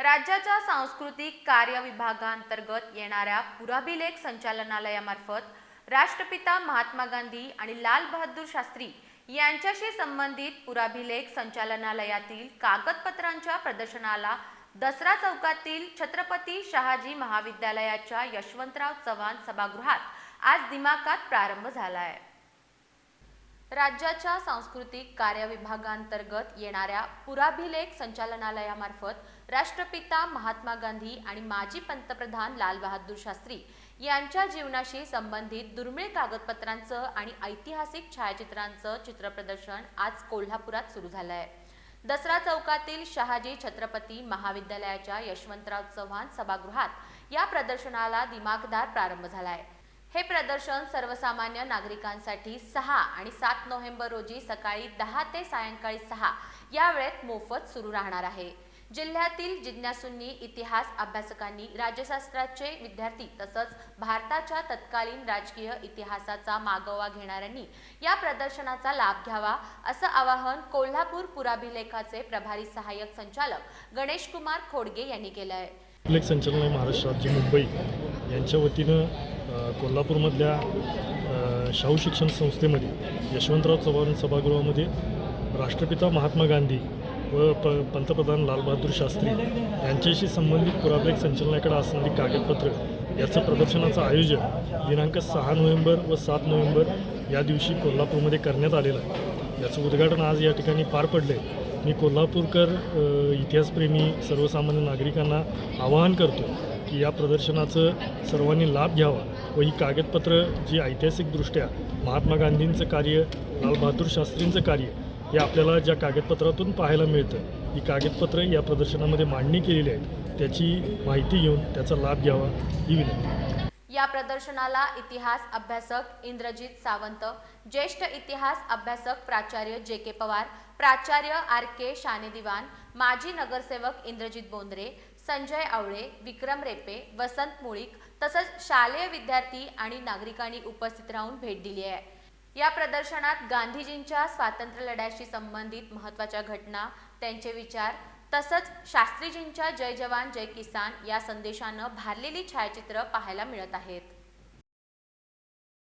राज्याच्या सांस्कृतिक कार्य विभागांतर्गत येणाऱ्या पुराभिलेख संचालनालयामार्फत राष्ट्रपिता महात्मा गांधी आणि लाल बहादूर शास्त्री यांच्याशी संबंधित पुराभिलेख संचालनालयातील कागदपत्रांच्या प्रदर्शनाला दसरा चौकातील छत्रपती शहाजी महाविद्यालयाच्या यशवंतराव चव्हाण सभागृहात आज दिमाकात प्रारंभ झाला आहे राज्याच्या सांस्कृतिक कार्य विभागांतर्गत येणाऱ्या पुराभिलेख संचालनालयामार्फत राष्ट्रपिता महात्मा गांधी आणि माजी पंतप्रधान लालबहादूर शास्त्री यांच्या जीवनाशी संबंधित दुर्मिळ कागदपत्रांचं आणि ऐतिहासिक छायाचित्रांचं चित्रप्रदर्शन आज कोल्हापुरात सुरू झालं आहे दसरा चौकातील शहाजी छत्रपती महाविद्यालयाच्या यशवंतराव चव्हाण सभागृहात या प्रदर्शनाला दिमागदार प्रारंभ झाला आहे हे प्रदर्शन सर्वसामान्य नागरिकांसाठी सहा आणि सात नोव्हेंबर रोजी सकाळी दहा ते सायंकाळी सहा या वेळेत मोफत सुरू राहणार आहे. जिल्ह्यातील जिज्ञासूंनी इतिहास अभ्यासकांनी राज्यशास्त्राचे विद्यार्थी तसंच भारताच्या तत्कालीन राजकीय इतिहासाचा मागोवा घेणाऱ्यांनी या प्रदर्शनाचा लाभ घ्यावा असं आवाहन कोल्हापूर पुराभिलेखाचे प्रभारी सहाय्यक संचालक गणेश कुमार खोडगे यांनी केलं आहे संचालनालय महाराष्ट्र राज्य मुंबई यांच्या वतीनं कोल्हापूरमधल्या शाहू शिक्षण संस्थेमध्ये यशवंतराव चव्हाण सभागृहामध्ये राष्ट्रपिता महात्मा गांधी व प पंतप्रधान लालबहादूर शास्त्री यांच्याशी संबंधित पुराबेक संचालनाकडे असणारी कागदपत्र याचं प्रदर्शनाचं आयोजन दिनांक सहा नोव्हेंबर व सात नोव्हेंबर या दिवशी कोल्हापूरमध्ये करण्यात आलेलं आहे. याचं उद्घाटन आज या ठिकाणी पार पडले मी कोल्हापूरकर इतिहासप्रेमी सर्वसामान्य नागरिकांना आवाहन करतो की या प्रदर्शनाचं सर्वांनी लाभ घ्यावा. व ही कागदपत्र जी ऐतिहासिकदृष्ट्या महात्मा गांधींचं कार्य लालबहादूर शास्त्रींचं कार्य हे आपल्याला ज्या कागदपत्रातून पाहायला मिळतं ही कागदपत्र या प्रदर्शनामध्ये मांडणी केलेली आहे त्याची माहिती घेऊन त्याचा लाभ घ्यावा ही विनंती. या प्रदर्शनाला इतिहास अभ्यासक इंद्रजित सावंत ज्येष्ठ इतिहास अभ्यासक प्राचार्य जे के पवार प्राचार्य आर के शाने दिवान माजी नगरसेवक इंद्रजित बोंद्रे संजय आवळे विक्रम रेपे वसंत मुळीक तसंच शालेय विद्यार्थी आणि नागरिकांनी उपस्थित राहून भेट दिली आहे. या प्रदर्शनात गांधीजींच्या स्वातंत्र्य लढ्याशी संबंधित महत्त्वाच्या घटना त्यांचे विचार तसंच शास्त्रीजींच्या जय जवान जय किसान या संदेशानं भारलेली छायाचित्र पाहायला मिळत आहेत.